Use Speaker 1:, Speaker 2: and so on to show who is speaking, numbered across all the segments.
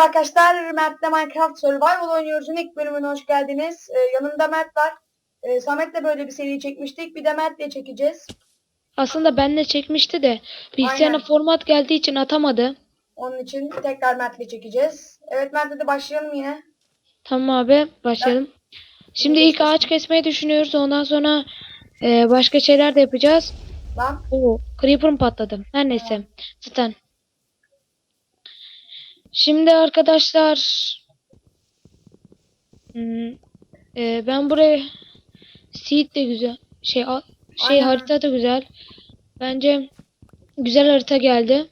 Speaker 1: Merhaba arkadaşlar, Mert'le Minecraft Survival oynuyoruz'un ilk bölümüne hoş geldiniz. Ee, yanımda Mert var. Ee, Samet'le böyle bir seri çekmiştik. Bir de Mert'le çekeceğiz.
Speaker 2: Aslında benle çekmişti de bilgisayarına
Speaker 1: Aynen.
Speaker 2: format geldiği için atamadı.
Speaker 1: Onun için tekrar Mert'le çekeceğiz. Evet Mert'le de başlayalım yine.
Speaker 2: Tamam abi başlayalım. Şimdi ilk ağaç kesmeyi düşünüyoruz. Ondan sonra e, başka şeyler de yapacağız.
Speaker 1: Lan
Speaker 2: Oo, creeper'ım patladı. Her neyse. Zaten. Şimdi arkadaşlar hmm, e, ben buraya seed de güzel. Şey a- şey
Speaker 1: Aynen.
Speaker 2: harita da güzel. Bence güzel harita geldi.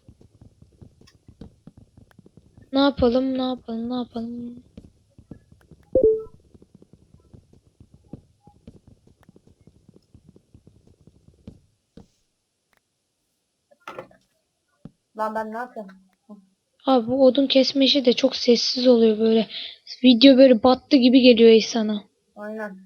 Speaker 2: Ne yapalım? Ne yapalım? Ne yapalım?
Speaker 1: lan ben ne yapıyorum?
Speaker 2: Abi odun kesme işi de çok sessiz oluyor böyle. Video böyle battı gibi geliyor insana.
Speaker 1: Aynen.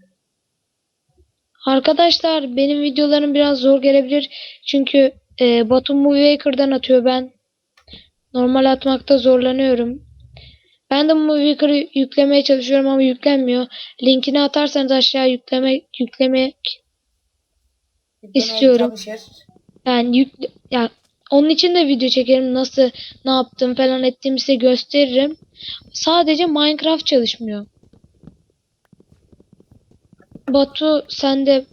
Speaker 2: Arkadaşlar benim videolarım biraz zor gelebilir. Çünkü e, Batu Movie Maker'dan atıyor ben. Normal atmakta zorlanıyorum. Ben de Movie Maker'ı yüklemeye çalışıyorum ama yüklenmiyor. Linkini atarsanız aşağı yükleme yüklemek
Speaker 1: Yüklemeye
Speaker 2: İstiyorum.
Speaker 1: Çalışır.
Speaker 2: yani yük ya onun için de video çekerim. Nasıl ne yaptım falan ettiğimi size gösteririm. Sadece Minecraft çalışmıyor. Batu sen de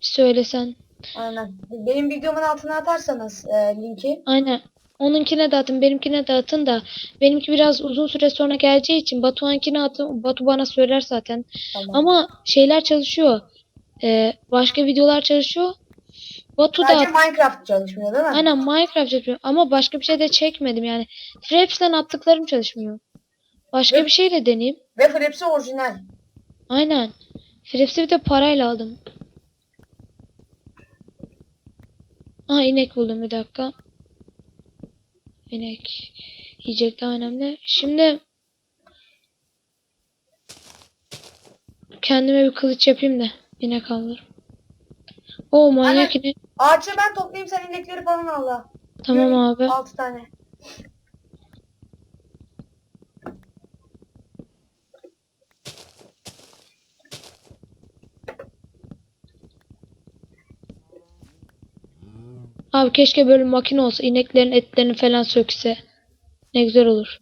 Speaker 2: söylesen.
Speaker 1: Aynen. Benim videomun altına atarsanız e, linki.
Speaker 2: Aynen. Onunkine de atın, benimkine de atın da benimki biraz uzun süre sonra geleceği için Batuhan'kine atın. Batu bana söyler zaten.
Speaker 1: Tamam.
Speaker 2: Ama şeyler çalışıyor. Ee, başka videolar çalışıyor. Batu da
Speaker 1: Sadece Minecraft çalışmıyor değil mi?
Speaker 2: aynen Minecraft yapıyor ama başka bir şey de çekmedim yani. Fraps'ten attıklarım çalışmıyor. Başka
Speaker 1: Ve-
Speaker 2: bir şeyle deneyeyim.
Speaker 1: Ve hepsi orijinal.
Speaker 2: Aynen. Fraps'i bir de parayla aldım. Aa inek buldum bir dakika. İnek. Yiyecek daha önemli. Şimdi kendime bir kılıç yapayım da inek alırım. O manyak inek.
Speaker 1: Ağaçları ben toplayayım sen inekleri falan al da.
Speaker 2: Tamam abi.
Speaker 1: 6 tane.
Speaker 2: Abi keşke böyle makine olsa ineklerin etlerini falan sökse. Ne güzel olur.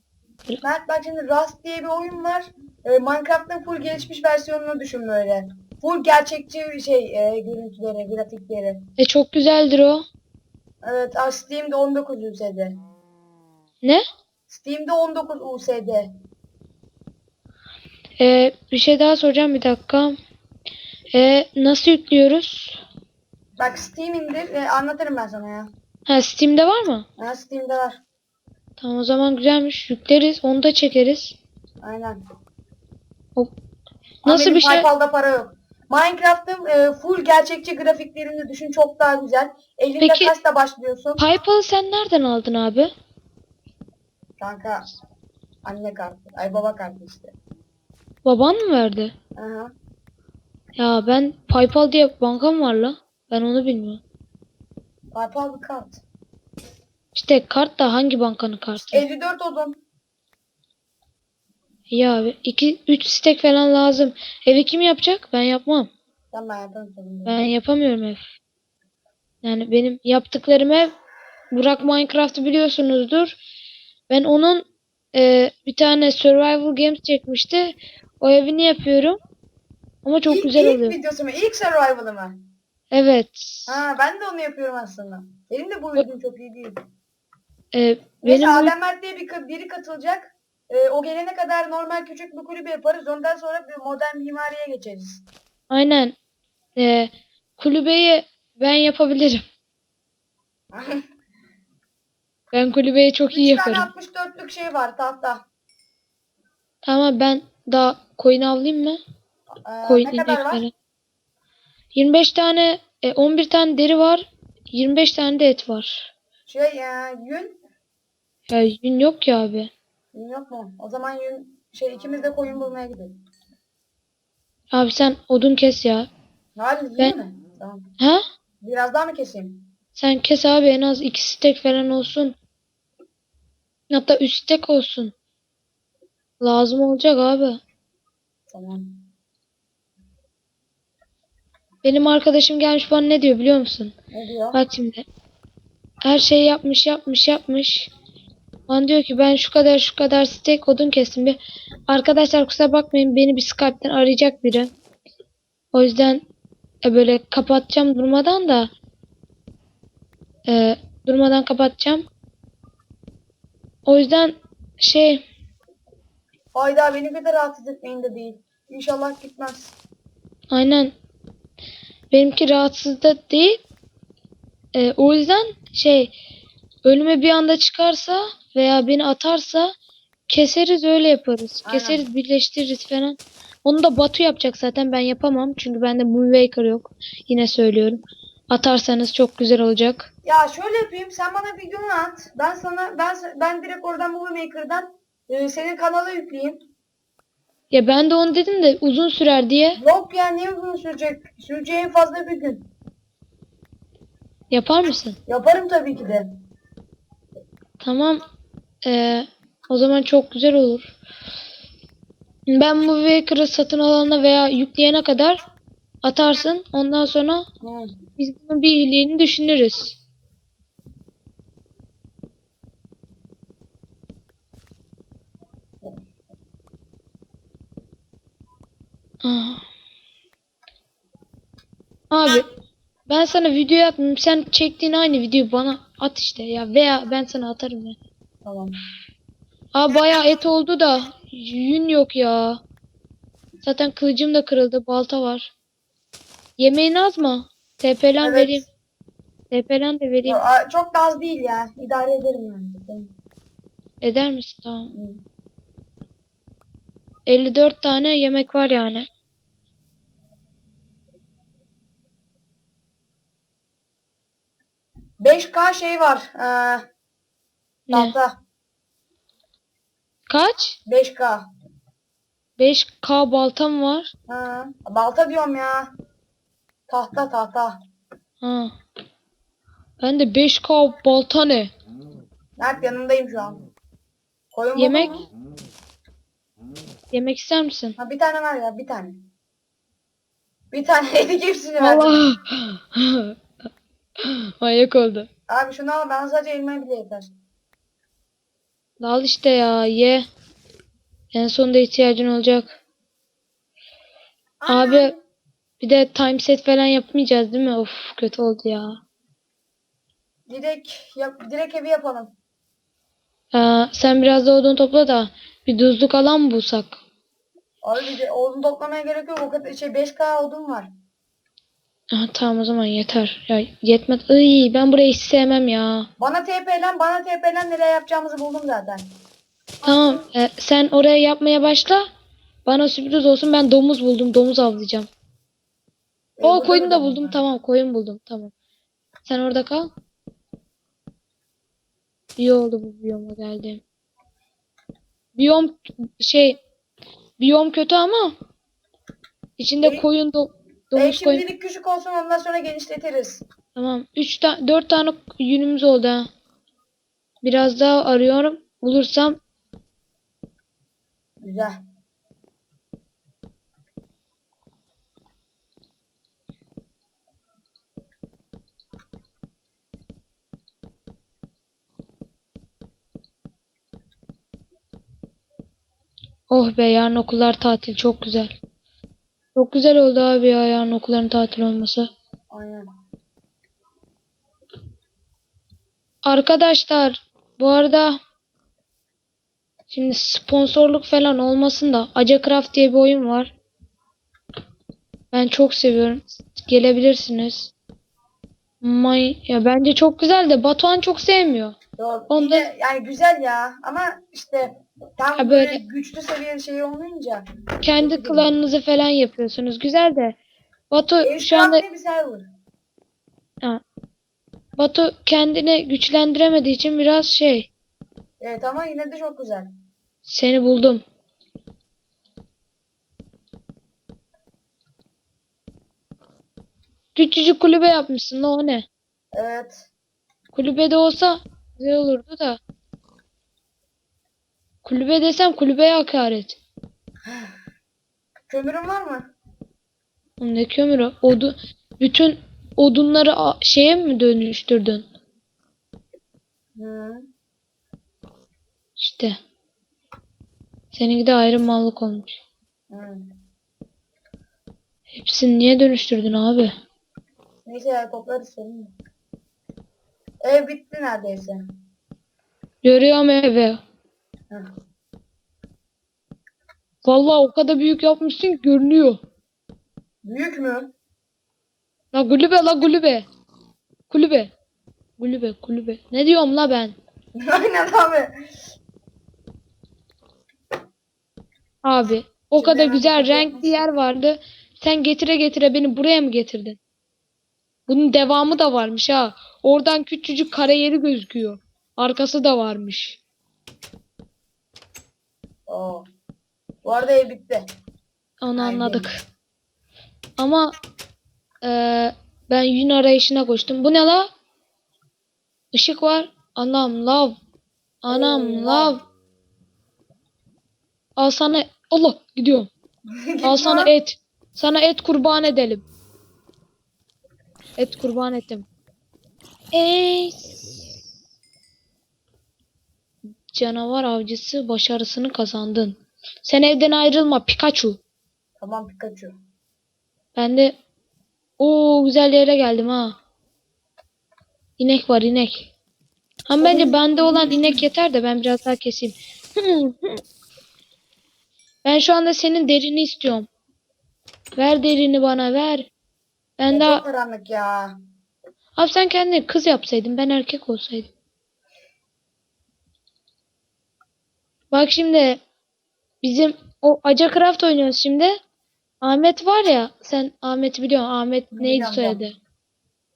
Speaker 1: Mert bak şimdi Rust diye bir oyun var. Ee, Minecraft'ın full gelişmiş versiyonunu düşün böyle. Full gerçekçi bir şey e, görüntüleri, grafikleri.
Speaker 2: E çok güzeldir o.
Speaker 1: Evet, aa, Steam'de 19 USD.
Speaker 2: Ne?
Speaker 1: Steam'de 19 USD.
Speaker 2: E, bir şey daha soracağım bir dakika. E, nasıl yüklüyoruz?
Speaker 1: Bak Steam indir, e, anlatırım ben sana ya.
Speaker 2: Ha Steam'de var mı?
Speaker 1: Ha, Steam'de var.
Speaker 2: Tamam o zaman güzelmiş. Yükleriz. Onu da çekeriz.
Speaker 1: Aynen.
Speaker 2: O-
Speaker 1: Ama
Speaker 2: Nasıl
Speaker 1: benim
Speaker 2: bir şey?
Speaker 1: PayPal'da para yok. Minecraft'ın e, full gerçekçi grafiklerini düşün çok daha güzel. Elinde
Speaker 2: Peki-
Speaker 1: kaçta başlıyorsun?
Speaker 2: PayPal'ı sen nereden aldın abi?
Speaker 1: Kanka anne kartı. Ay baba kartı işte.
Speaker 2: Baban mı verdi?
Speaker 1: Aha.
Speaker 2: Ya ben PayPal diye bankam var la. Ben onu bilmiyorum.
Speaker 1: PayPal bir kart.
Speaker 2: İşte kart da hangi bankanın kartı?
Speaker 1: 54 odun.
Speaker 2: Ya abi 2 3 stek falan lazım. Evi kim yapacak? Ben yapmam.
Speaker 1: Ben
Speaker 2: yapamıyorum ev. Yani benim yaptıklarım ev Burak Minecraft'ı biliyorsunuzdur. Ben onun e, bir tane survival games çekmişti. O evini yapıyorum. Ama çok
Speaker 1: ilk,
Speaker 2: güzel
Speaker 1: ilk
Speaker 2: oluyor.
Speaker 1: videosu mu? İlk survival'ı mı?
Speaker 2: Evet.
Speaker 1: Ha ben de onu yapıyorum aslında. Benim de bu videom çok iyi değil.
Speaker 2: E,
Speaker 1: Neyse
Speaker 2: benim bu-
Speaker 1: Adem Mert diye bir, biri katılacak. Ee, o gelene kadar normal küçük bir kulübe yaparız. Ondan sonra bir modern mimariye geçeriz.
Speaker 2: aynen e, kulübeyi ben yapabilirim. Ben kulübeyi çok iyi
Speaker 1: 3 tane
Speaker 2: yaparım.
Speaker 1: 64'lük şey var tahta.
Speaker 2: Tamam ben daha koyun avlayayım mı?
Speaker 1: Ee,
Speaker 2: Koyun
Speaker 1: ne kadar var?
Speaker 2: falan. 25 tane e, 11 tane deri var. 25 tane de et var.
Speaker 1: Şey e, yün.
Speaker 2: Ya yün yok ya abi.
Speaker 1: Yün yok mu? O zaman yün şey ikimiz de koyun bulmaya gidelim.
Speaker 2: Abi sen odun kes ya.
Speaker 1: İyi
Speaker 2: Ben-
Speaker 1: mi? Tamam.
Speaker 2: Ha?
Speaker 1: Biraz daha mı keseyim?
Speaker 2: Sen kes abi en az 2 stek falan olsun. Hatta 3 stek olsun. Lazım olacak abi.
Speaker 1: Tamam.
Speaker 2: Benim arkadaşım gelmiş bana ne diyor biliyor musun?
Speaker 1: Ne diyor?
Speaker 2: Bak şimdi. Her şeyi yapmış yapmış yapmış. Bana diyor ki ben şu kadar şu kadar steak odun kestim. Bir arkadaşlar kusura bakmayın beni bir Skype'den arayacak biri. O yüzden e, böyle kapatacağım durmadan da e, durmadan kapatacağım. O yüzden şey
Speaker 1: Hayda beni bir de rahatsız etmeyin de değil. İnşallah gitmez.
Speaker 2: aynen benimki rahatsız da değil. E, o yüzden şey önüme bir anda çıkarsa veya beni atarsa keseriz öyle yaparız.
Speaker 1: Aynen.
Speaker 2: Keseriz birleştiririz falan. Onu da Batu yapacak zaten ben yapamam. Çünkü bende Moonwaker yok. Yine söylüyorum. Atarsanız çok güzel olacak.
Speaker 1: Ya şöyle yapayım sen bana videonu at. Ben sana ben ben direkt oradan Movie Maker'dan e, senin kanala yükleyeyim.
Speaker 2: Ya ben de onu dedim de uzun sürer diye.
Speaker 1: Yok ya niye uzun sürecek? Süreceği en fazla bir gün.
Speaker 2: Yapar mısın?
Speaker 1: Yaparım tabii ki de.
Speaker 2: Tamam. Ee, o zaman çok güzel olur. Ben Moonwaker'ı satın alana veya yükleyene kadar atarsın. Ondan sonra biz bunun bir iyiliğini düşünürüz. Abi ben sana video atmayayım. Sen çektiğin aynı videoyu bana at işte ya veya ben sana atarım ya.
Speaker 1: Tamam.
Speaker 2: Aa bayağı et oldu da yün yok ya. Zaten kılıcım da kırıldı. Balta var. Yemeğin az mı? TP'len
Speaker 1: Evet.
Speaker 2: vereyim. TP'len de vereyim.
Speaker 1: Aa, Çok da az değil ya. İdare ederim yani.
Speaker 2: Eder misin? Tamam.
Speaker 1: Hı.
Speaker 2: 54 tane yemek var yani.
Speaker 1: Beş k şey var. Ee,
Speaker 2: Ne?
Speaker 1: tahta.
Speaker 2: Kaç?
Speaker 1: 5K.
Speaker 2: 5K baltam var.
Speaker 1: Ha. Balta diyorum ya. Tahta tahta.
Speaker 2: Ha. Ben de 5K balta ne?
Speaker 1: Mert yanındayım şu an. Koyun buldun
Speaker 2: Yemek?
Speaker 1: mu?
Speaker 2: Yemek ister misin?
Speaker 1: Ha bir tane ver ya bir tane. Bir tane yedik hepsini ver.
Speaker 2: Allah. Manyak oldu.
Speaker 1: Abi şunu al ben sadece elma bile yeter.
Speaker 2: Al işte ya ye. En sonunda ihtiyacın olacak. Abi bir de time set falan yapmayacağız değil mi? Of kötü oldu ya.
Speaker 1: Direkt yap, direkt evi yapalım.
Speaker 2: Aa, sen biraz da odun topla da bir düzlük alan bulsak?
Speaker 1: Abi bir de odun toplamaya gerek yok. O kadar şey 5K odun var.
Speaker 2: Aa, tamam o zaman yeter. Ya yetmez. Iy, ben burayı hiç sevmem ya.
Speaker 1: Bana TP'len bana TP'len nereye yapacağımızı buldum zaten.
Speaker 2: Tamam e, sen oraya yapmaya başla. Bana sürpriz olsun ben domuz buldum. Domuz avlayacağım.
Speaker 1: Ee,
Speaker 2: O
Speaker 1: burada
Speaker 2: koyun
Speaker 1: da
Speaker 2: buldum. Tamam koyun buldum. Tamam. Sen orada kal. İyi oldu bu biyoma geldi. Biyom şey biyom kötü ama içinde
Speaker 1: Benim-
Speaker 2: koyun do, domuz koyun.
Speaker 1: şimdilik küçük olsun ondan sonra genişletiriz.
Speaker 2: Tamam. 3 ta 4 tane yünümüz oldu ha. Biraz daha arıyorum. Bulursam
Speaker 1: Güzel.
Speaker 2: oh be yarın okullar tatil çok güzel. Çok güzel oldu abi ya yarın okulların tatil olması.
Speaker 1: Aynen.
Speaker 2: Arkadaşlar bu arada şimdi sponsorluk falan olmasın da Acacraft diye bir oyun var. Ben çok seviyorum. Gelebilirsiniz. May ya bence çok güzel de Batuhan çok sevmiyor.
Speaker 1: Doğru.
Speaker 2: Onda-
Speaker 1: Yine yani güzel ya ama işte tam
Speaker 2: Ha,
Speaker 1: böyle,
Speaker 2: böyle-
Speaker 1: güçlü seviye şey olmayınca.
Speaker 2: Kendi klanınızı falan yapıyorsunuz. Güzel de Batu şu
Speaker 1: Aircraft
Speaker 2: anda ha, Batu kendini güçlendiremediği için biraz şey
Speaker 1: Evet ama yine de çok güzel.
Speaker 2: seni buldum. Küçücük kulübe yapmışsın o ne?
Speaker 1: Evet.
Speaker 2: Kulübede olsa güzel olurdu da. Kulübe desem kulübeye hakaret.
Speaker 1: Kömürün var mı?
Speaker 2: Ne kömürü? Odu, bütün odunları şeye mi dönüştürdün?
Speaker 1: Hı.
Speaker 2: İşte. Seninki de ayrı mallık olmuş.
Speaker 1: Hı.
Speaker 2: Hepsini niye dönüştürdün abi?
Speaker 1: Neyse ya toplarız yok. Ev bitti neredeyse.
Speaker 2: Görüyorum evi. Vallahi o kadar büyük yapmışsın ki görünüyor.
Speaker 1: Büyük mü?
Speaker 2: La kulübe la kulübe. Kulübe. Kulübe kulübe. Ne diyorum la ben?
Speaker 1: Aynen abi.
Speaker 2: Abi o kadar güzel renkli yer vardı. Sen getire getire beni buraya mı getirdin? Bunun devamı da varmış ha. Oradan küçücük kare yeri gözüküyor. Arkası da varmış.
Speaker 1: Oo. Bu arada ev bitti.
Speaker 2: Onu
Speaker 1: Aynen.
Speaker 2: anladık. Ama eee, ben yün arayışına koştum. Bu ne la? Işık var. Anam lav. Anam
Speaker 1: Oo,
Speaker 2: lav. Al sana Allah gidiyorum. Al sana et. Sana et kurban edelim. Et kurban ettim. Ey. Canavar avcısı başarısını kazandın. Sen evden ayrılma Pikachu.
Speaker 1: Tamam Pikachu.
Speaker 2: Ben de o güzel yere geldim ha. İnek var inek. Ama bence bende olan inek yeter de ben biraz daha keseyim. ben şu anda senin derini istiyorum. Ver derini bana ver. Ben daha
Speaker 1: Çok karanlık ya.
Speaker 2: Abi sen kendini kız yapsaydın ben erkek olsaydım. Bak şimdi bizim o Aca Craft oynuyoruz şimdi. Ahmet var ya sen Ahmet'i biliyorsun. Ahmet neydi
Speaker 1: Biliyorum,
Speaker 2: soyadı?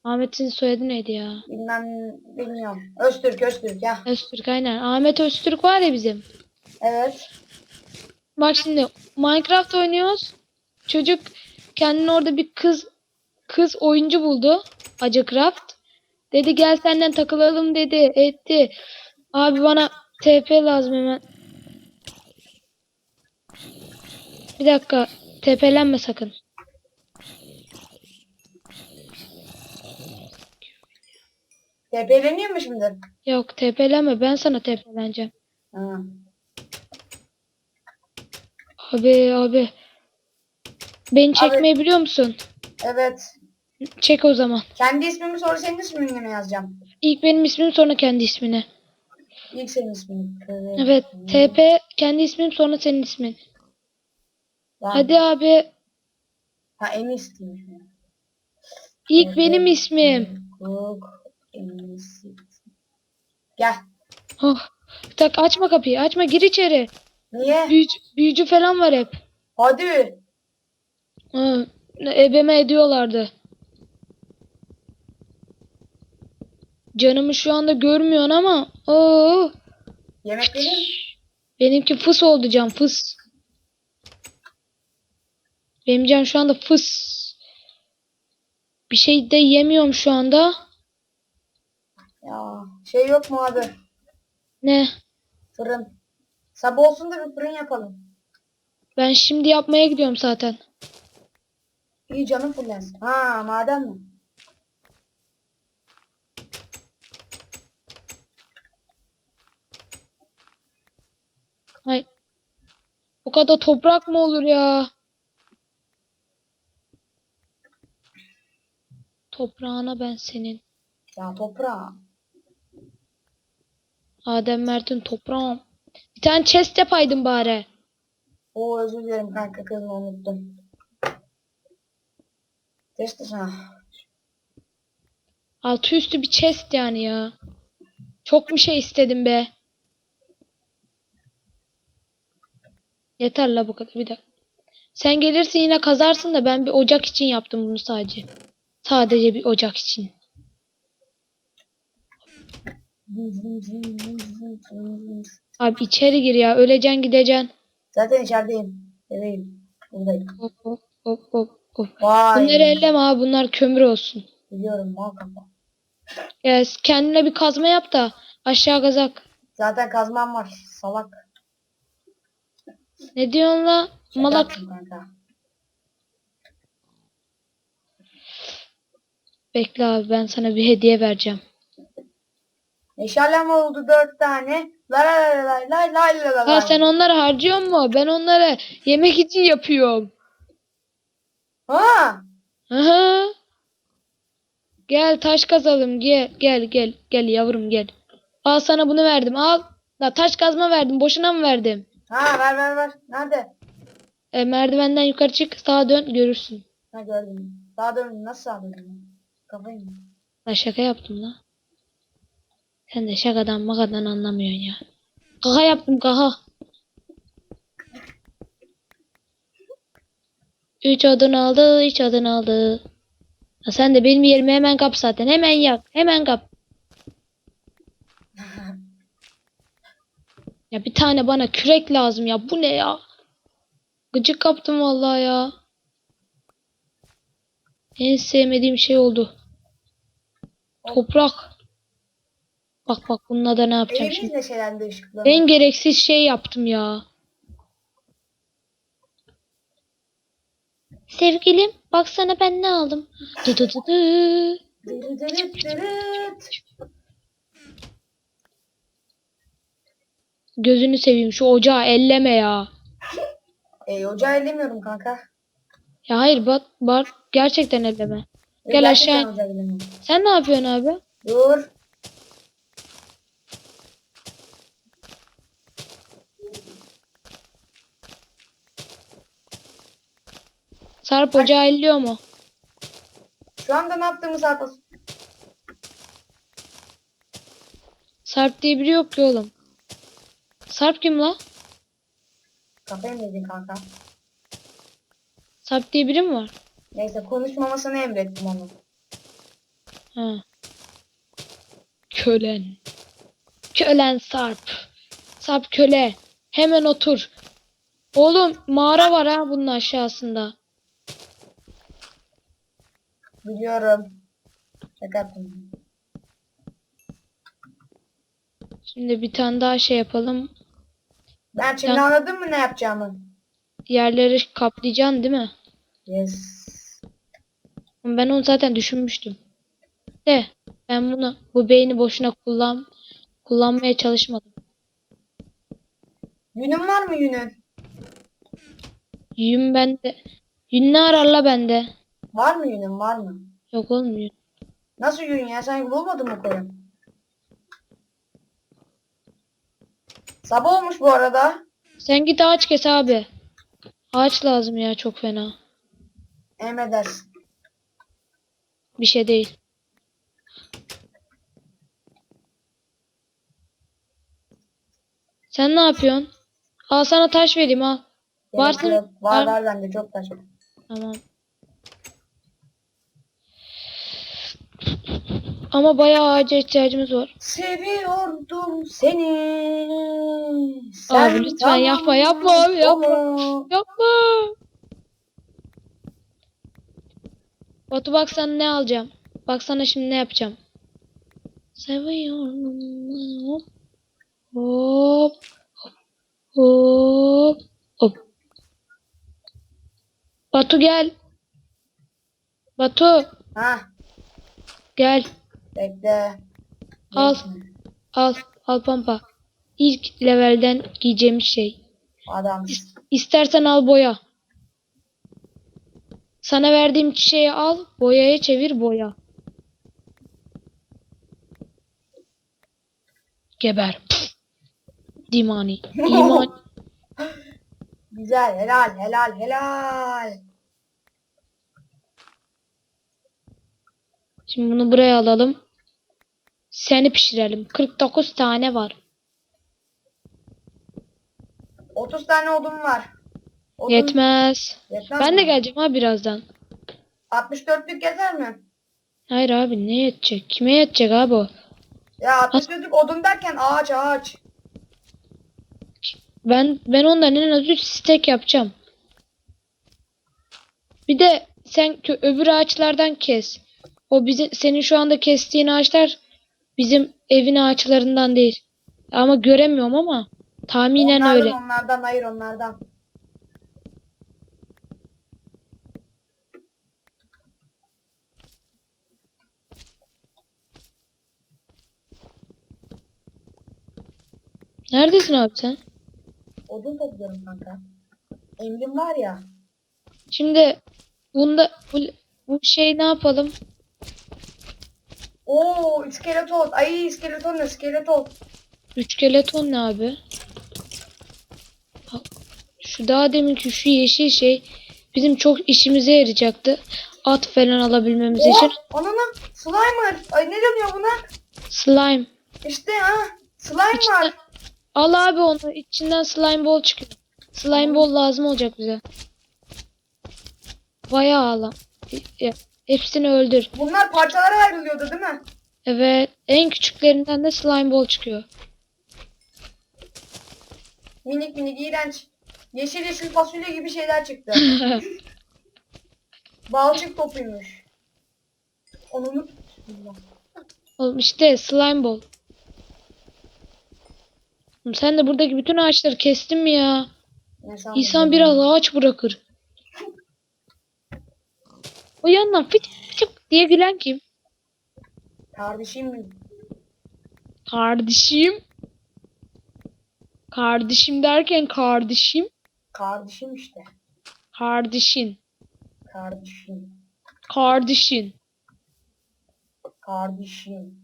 Speaker 2: Ahmet'in soyadı neydi ya?
Speaker 1: Bilmem bilmiyorum. Öztürk Öztürk ya.
Speaker 2: Öztürk aynen. Ahmet Öztürk var ya bizim.
Speaker 1: Evet.
Speaker 2: Bak şimdi Minecraft oynuyoruz. Çocuk kendine orada bir kız kız oyuncu buldu. Aca Craft. Dedi gel senden takılalım dedi. Etti. Abi bana TP lazım hemen. Bir dakika. TP'lenme sakın.
Speaker 1: TP'leniyor mu şimdi?
Speaker 2: Yok TP'lenme. Ben sana TP'leneceğim.
Speaker 1: Hı.
Speaker 2: Abi abi. Beni çekmeyi biliyor musun?
Speaker 1: Evet.
Speaker 2: Çek o zaman.
Speaker 1: Kendi ismimi sonra senin ismini mi yazacağım?
Speaker 2: İlk benim ismim sonra kendi ismini.
Speaker 1: İlk senin ismini.
Speaker 2: Evet. TP kendi ismim sonra senin ismin.
Speaker 1: Tamam.
Speaker 2: Hadi abi.
Speaker 1: Ha Enis diyeyim.
Speaker 2: İlk benim ismim.
Speaker 1: Cook Enis. Gel.
Speaker 2: Oh. Tak açma kapıyı. Açma gir içeri.
Speaker 1: Niye?
Speaker 2: Büyücü, büyücü falan var hep.
Speaker 1: Hadi.
Speaker 2: Ha, ebeme ediyorlardı. Canımı şu anda görmüyorsun ama. Oo.
Speaker 1: Yemek vereyim.
Speaker 2: Benimki fıs oldu can fıs. Benim can şu anda fıs. Bir şey de yemiyorum şu anda.
Speaker 1: Ya şey yok mu abi?
Speaker 2: Ne?
Speaker 1: Fırın. Sabah olsun da bir fırın yapalım.
Speaker 2: Ben şimdi yapmaya gidiyorum zaten.
Speaker 1: İyi canım fullensin. Ha maden mi?
Speaker 2: Ay. Bu kadar toprak mı olur ya? Toprağına ben senin.
Speaker 1: Ya toprağım.
Speaker 2: Adem Mert'in toprağım. Bir tane chest yapaydın bari.
Speaker 1: Oo özür dilerim kanka kızını unuttum. Test sana.
Speaker 2: Altı üstü bir chest yani ya. Çok mu şey istedim be? Yeter la bu kadar bir dakika. Sen gelirsin yine kazarsın da ben bir ocak için yaptım bunu sadece. Sadece bir ocak için. Abi içeri gir ya. Öleceksin gideceksin.
Speaker 1: Zaten içerideyim. Eveyim. Buradayım.
Speaker 2: Hop hop hop hop hop.
Speaker 1: Vay.
Speaker 2: Bunları elleme abi. Bunlar kömür olsun.
Speaker 1: Biliyorum mal kafa.
Speaker 2: Ya kendine bir kazma yap da aşağı kazak.
Speaker 1: Zaten kazmam var. Salak.
Speaker 2: Ne diyorsun la?
Speaker 1: Şaka
Speaker 2: Malak.
Speaker 1: yaptım kanka.
Speaker 2: Bekle abi ben sana bir hediye vereceğim.
Speaker 1: Meşalem oldu dört tane. Lay lay lay lay lay lay lay.
Speaker 2: Ha sen onları harcıyor mu? Ben onları yemek için yapıyorum.
Speaker 1: Ha.
Speaker 2: Aha. Gel taş kazalım. Gel gel gel gel yavrum gel. Al sana bunu verdim. Al. La taş kazma verdim. Boşuna mı verdim?
Speaker 1: Ha ver ver ver. Nerede?
Speaker 2: E, merdivenden yukarı çık. Sağa dön görürsün.
Speaker 1: Ha gördüm. Daha dön nasıl sağ döndüm? Kafayı mı?
Speaker 2: La şaka yaptım la. Sen de şakadan makadan anlamıyorsun ya. Kaka yaptım kaka. Üç odun aldı, üç odun aldı. Ha, sen de benim yerimi hemen kap zaten. Hemen yak. Hemen kap. Ya bir tane bana kürek lazım ya. Bu ne ya? Gıcık kaptım vallahi ya. En sevmediğim şey oldu. Toprak. Bak bak bununla da ne yapacağım
Speaker 1: Evimiz
Speaker 2: şimdi.
Speaker 1: neşelendi ışıkla.
Speaker 2: En gereksiz şey yaptım ya. Sevgilim baksana ben ne aldım. Dı dı dı dı.
Speaker 1: Dırı dırı dırıt.
Speaker 2: Gözünü seveyim şu ocağı elleme ya.
Speaker 1: E, ocağı ellemiyorum kanka.
Speaker 2: Ya hayır bak bak gerçekten elleme. Gel
Speaker 1: gerçekten
Speaker 2: aşağı. Sen ne yapıyorsun abi?
Speaker 1: Dur.
Speaker 2: Sarp ocağı elliyor mu?
Speaker 1: Şu anda ne yaptığımız haklısın.
Speaker 2: Sarp diye biri yok ki oğlum. Sarp kim la?
Speaker 1: Kafayı mı yedin kanka?
Speaker 2: Sarp diye biri mi var?
Speaker 1: Neyse konuşmamasını emrettim onu.
Speaker 2: Ha. Kölen. Kölen Sarp. Sarp köle. Hemen otur. Oğlum mağara var ha bunun aşağısında.
Speaker 1: Biliyorum. Şaka yaptım.
Speaker 2: Şimdi bir tane daha şey yapalım.
Speaker 1: Ben şimdi
Speaker 2: Ya-
Speaker 1: anladın mı ne yapacağımı?
Speaker 2: Yerleri kaplayacaksın değil mi?
Speaker 1: Yes.
Speaker 2: Ben onu zaten düşünmüştüm. De ben bunu bu beyni boşuna kullan kullanmaya çalışmadım.
Speaker 1: Yünün var mı yünün?
Speaker 2: Yün bende. Yün ne arar la bende?
Speaker 1: Var mı yünün var mı?
Speaker 2: Yok yün.
Speaker 1: Nasıl yün ya? Sen bulmadın mı koyun? Sabah olmuş bu arada.
Speaker 2: Sen git ağaç kes abi. Ağaç lazım ya çok fena.
Speaker 1: Emredersin.
Speaker 2: Bir şey değil. Sen ne yapıyorsun? Al sana taş vereyim al. Varsın.
Speaker 1: Var
Speaker 2: Var.
Speaker 1: var bende çok taş.
Speaker 2: Tamam. Ama bayağı ağaca ihtiyacımız var.
Speaker 1: Seviyordum seni.
Speaker 2: Abi lütfen yapma, yapma abi, yapma. Yapma. Batu bak sana ne alacağım. Bak sana şimdi ne yapacağım. Seviyorum. Hop. Hop. Hop. Batu gel. Batu
Speaker 1: Ha
Speaker 2: gel.
Speaker 1: bekle.
Speaker 2: Al. Al. Al pampa. İlk levelden giyeceğimiz şey.
Speaker 1: Adam.
Speaker 2: İstersen al boya. Sana verdiğim çiçeği al, boyaya çevir boya. Geber. Dimani. Dimani.
Speaker 1: Güzel helal helal helal.
Speaker 2: Şimdi bunu buraya alalım. Seni pişirelim. 49 tane var.
Speaker 1: 30 tane odun var. Odun
Speaker 2: Yetmez.
Speaker 1: yetmez
Speaker 2: Ben de
Speaker 1: mi?
Speaker 2: geleceğim ha birazdan.
Speaker 1: 64'lük yeter mi?
Speaker 2: Hayır abi ne yetecek? Kime yetecek abi o?
Speaker 1: Ya 64'lük odun derken ağaç ağaç.
Speaker 2: Ben ben ondan en az 3 stek yapacağım. Bir de sen kö- öbür ağaçlardan kes. O bizim senin şu anda kestiğin ağaçlar bizim evin ağaçlarından değil. Ama göremiyorum ama tahminen
Speaker 1: onlardan
Speaker 2: öyle.
Speaker 1: onlardan hayır onlardan.
Speaker 2: Neredesin abi sen?
Speaker 1: Odun topluyorum kanka. Emrim var ya.
Speaker 2: Şimdi bunda bu, bu şey ne yapalım?
Speaker 1: Oo iskeleton. Ay iskeleton ne iskeleton.
Speaker 2: Üçkeleton ne abi? Şu daha deminki şu yeşil şey bizim çok işimize yarayacaktı. At falan alabilmemiz için.
Speaker 1: Oh anana slimer. Ay ne deniyor buna?
Speaker 2: Slime.
Speaker 1: İşte ha. Slime
Speaker 2: İşte-
Speaker 1: var.
Speaker 2: Al abi onu. İçinden slime ball çıkıyor. Slime ball lazım olacak bize. Bayağı. Ya, Hepsini öldür.
Speaker 1: Bunlar parçalara ayrılıyordu değil mi?
Speaker 2: Evet. En küçüklerinden de slime ball çıkıyor.
Speaker 1: Minik minik iğrenç. Yeşil yeşil fasulye gibi şeyler çıktı. Balçık topuymuş. Onu
Speaker 2: Oğlum işte slime ball. Sen de buradaki bütün ağaçları kestin mi ya? İnsan
Speaker 1: canım?
Speaker 2: biraz ağaç bırakır. O yandan fit fit diye gülen kim?
Speaker 1: Kardeşim mi?
Speaker 2: Kardeşim. Kardeşim derken kardeşim.
Speaker 1: Kardeşim işte.
Speaker 2: Kardeşin.
Speaker 1: Kardeşim.
Speaker 2: Kardeşin.
Speaker 1: Kardeşim.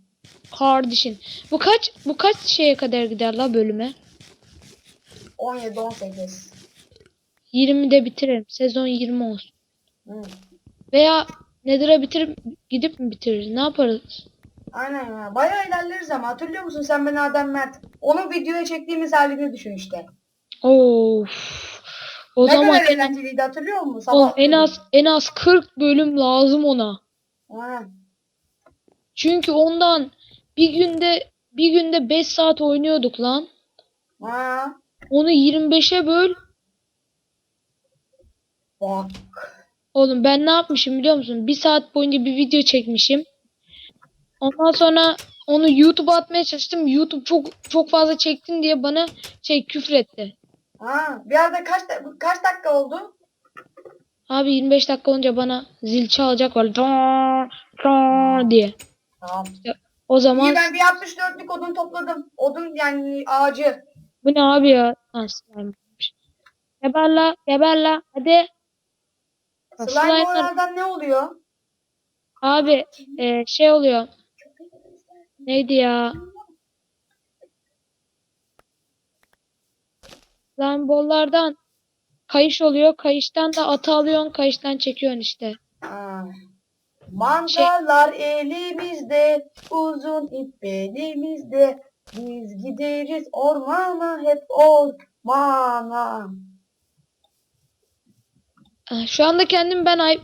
Speaker 2: Kardeşin. Bu kaç bu kaç şeye kadar gider la bölüme?
Speaker 1: 17 18.
Speaker 2: 20'de bitirelim. Sezon 20 olsun.
Speaker 1: Hı.
Speaker 2: Veya Nether'a bitirip gidip mi bitiririz? Ne yaparız?
Speaker 1: Aynen ya. Bayağı ilerleriz ama hatırlıyor musun sen ben Adem Mert? Onu videoya çektiğimiz halini düşün işte.
Speaker 2: Of. O
Speaker 1: ne
Speaker 2: zaman
Speaker 1: kadar
Speaker 2: en,
Speaker 1: eğlenceliydi hatırlıyor musun? Sabah
Speaker 2: en az en az 40 bölüm lazım ona.
Speaker 1: Aynen.
Speaker 2: Çünkü ondan bir günde bir günde 5 saat oynuyorduk lan.
Speaker 1: Ha.
Speaker 2: Onu 25'e böl.
Speaker 1: Bak.
Speaker 2: Oğlum ben ne yapmışım biliyor musun? Bir saat boyunca bir video çekmişim. Ondan sonra onu YouTube'a atmaya çalıştım. YouTube çok çok fazla çektin diye bana şey küfretti.
Speaker 1: Ha. Bir arada kaç kaç dakika oldu?
Speaker 2: Abi 25 dakika olunca bana zil çalacak var. Diye.
Speaker 1: Tamam.
Speaker 2: O zaman
Speaker 1: İyi ben bir 64'lük odun topladım. Odun yani ağacı.
Speaker 2: bu ne abi ya? Ha, slime'mış. Geber la, geber la. Hadi. Ha,
Speaker 1: Slime
Speaker 2: slime'lar-
Speaker 1: onlardan ne oluyor?
Speaker 2: Abi e, şey oluyor. Neydi ya? Slime ball'lardan kayış oluyor. Kayıştan da atı alıyorsun. Kayıştan çekiyorsun işte.
Speaker 1: Ha. Mantarlar elimizde, uzun ip belimizde. Biz gideriz ormana, hep ormana.
Speaker 2: Şu anda kendim ben ay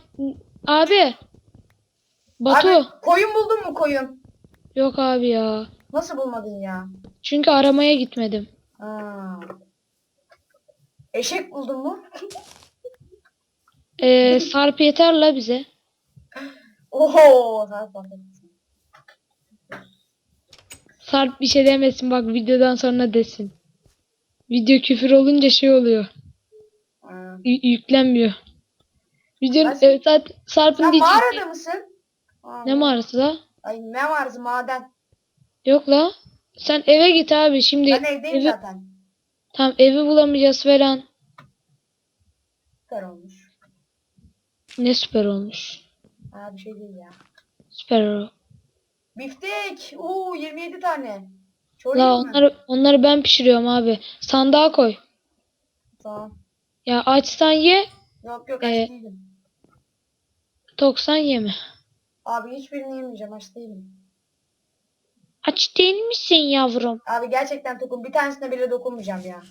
Speaker 2: abi Batu
Speaker 1: Abi koyun buldun mu koyun?
Speaker 2: yok abi ya.
Speaker 1: Nasıl bulmadın ya?
Speaker 2: Çünkü aramaya gitmedim.
Speaker 1: Ha. Eşek buldun mu?
Speaker 2: Ee, Sarp yeter la bize.
Speaker 1: Oho.
Speaker 2: Sarp bir şey demesin bak videodan sonra desin. Video küfür olunca şey oluyor. Y- yüklenmiyor. Video
Speaker 1: Nasıl?
Speaker 2: evet, Sarp, Sarp'ın
Speaker 1: Sen
Speaker 2: diyeceği
Speaker 1: mağarada mısın?
Speaker 2: Ne mağarası la?
Speaker 1: Ay ne mağarası maden.
Speaker 2: Yok la. Sen eve git abi şimdi.
Speaker 1: Ben evdeyim
Speaker 2: evi,
Speaker 1: zaten.
Speaker 2: tam evi bulamayacağız falan.
Speaker 1: Süper olmuş.
Speaker 2: Ne süper olmuş.
Speaker 1: Ha bir şey değil ya.
Speaker 2: Süper olmuş.
Speaker 1: Biftek. Oo 27 tane. Çok
Speaker 2: La onları onları ben pişiriyorum abi. Sandığa koy.
Speaker 1: Tamam.
Speaker 2: Ya açsan ye,
Speaker 1: Yok yok
Speaker 2: Ee,
Speaker 1: aç değilim.
Speaker 2: toksan yeme.
Speaker 1: Abi hiçbirini yemeyeceğim aç değilim.
Speaker 2: Aç değil misin yavrum?
Speaker 1: Abi gerçekten tokum. Bir tanesine bile dokunmayacağım ya.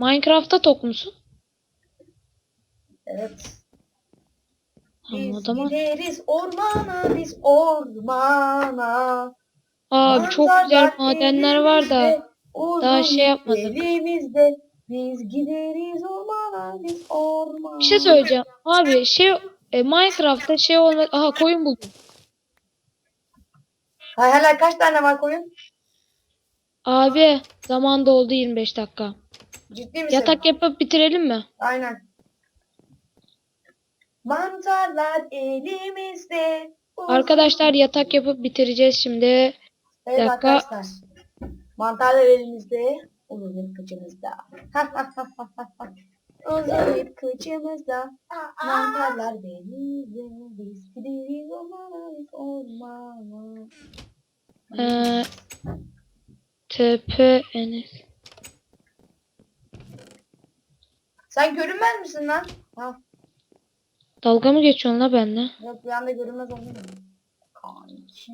Speaker 2: Minecraft'ta tok musun?
Speaker 1: Evet. Biz
Speaker 2: Anladım.
Speaker 1: gideriz ormana biz ormana.
Speaker 2: Abi çok güzel
Speaker 1: Mantarlar
Speaker 2: madenler var da. daha
Speaker 1: uzun
Speaker 2: şey yapmadım.
Speaker 1: Elimizde biz gideriz ormana biz ormana.
Speaker 2: Bir şey söyleyeceğim. Abi şey e, Minecraft'ta şey olmaz. Aha koyun buldum.
Speaker 1: Hay hala kaç tane var koyun?
Speaker 2: Abi zaman doldu 25 dakika.
Speaker 1: Ciddi misin?
Speaker 2: Yatak yapıp bitirelim mi?
Speaker 1: Aynen. Mantarlar elimizde. uzun-
Speaker 2: Arkadaşlar yatak yapıp bitireceğiz şimdi.
Speaker 1: Evet
Speaker 2: dakika.
Speaker 1: arkadaşlar. Mantarlar elimizde. Uzun kıçımızda. Uzun kıçımızda. Mantarlar denizde. Biz gideriz biz Ormana.
Speaker 2: Ee, TP Enes.
Speaker 1: Sen görünmez misin lan? Ha,
Speaker 2: Dalga mı geçiyorsun la benimle?
Speaker 1: yok bir anda görünmez oldu mu? Kanki.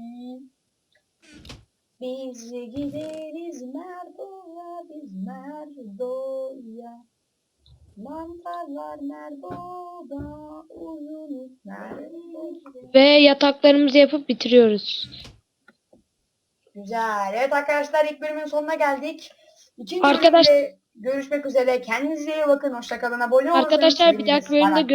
Speaker 1: Biz de gideriz Merdo'ya, biz Merdo'ya. Mantarlar Merdo'da, Merdo'da.
Speaker 2: Ve yataklarımızı yapıp bitiriyoruz.
Speaker 1: Güzel. Evet arkadaşlar ilk bölümün sonuna geldik. İkinci
Speaker 2: Arkadaş-
Speaker 1: bölümde görüşmek üzere. Kendinize iyi bakın. Hoşçakalın. Abone olun.
Speaker 2: Arkadaşlar bir dahaki bölümde gö-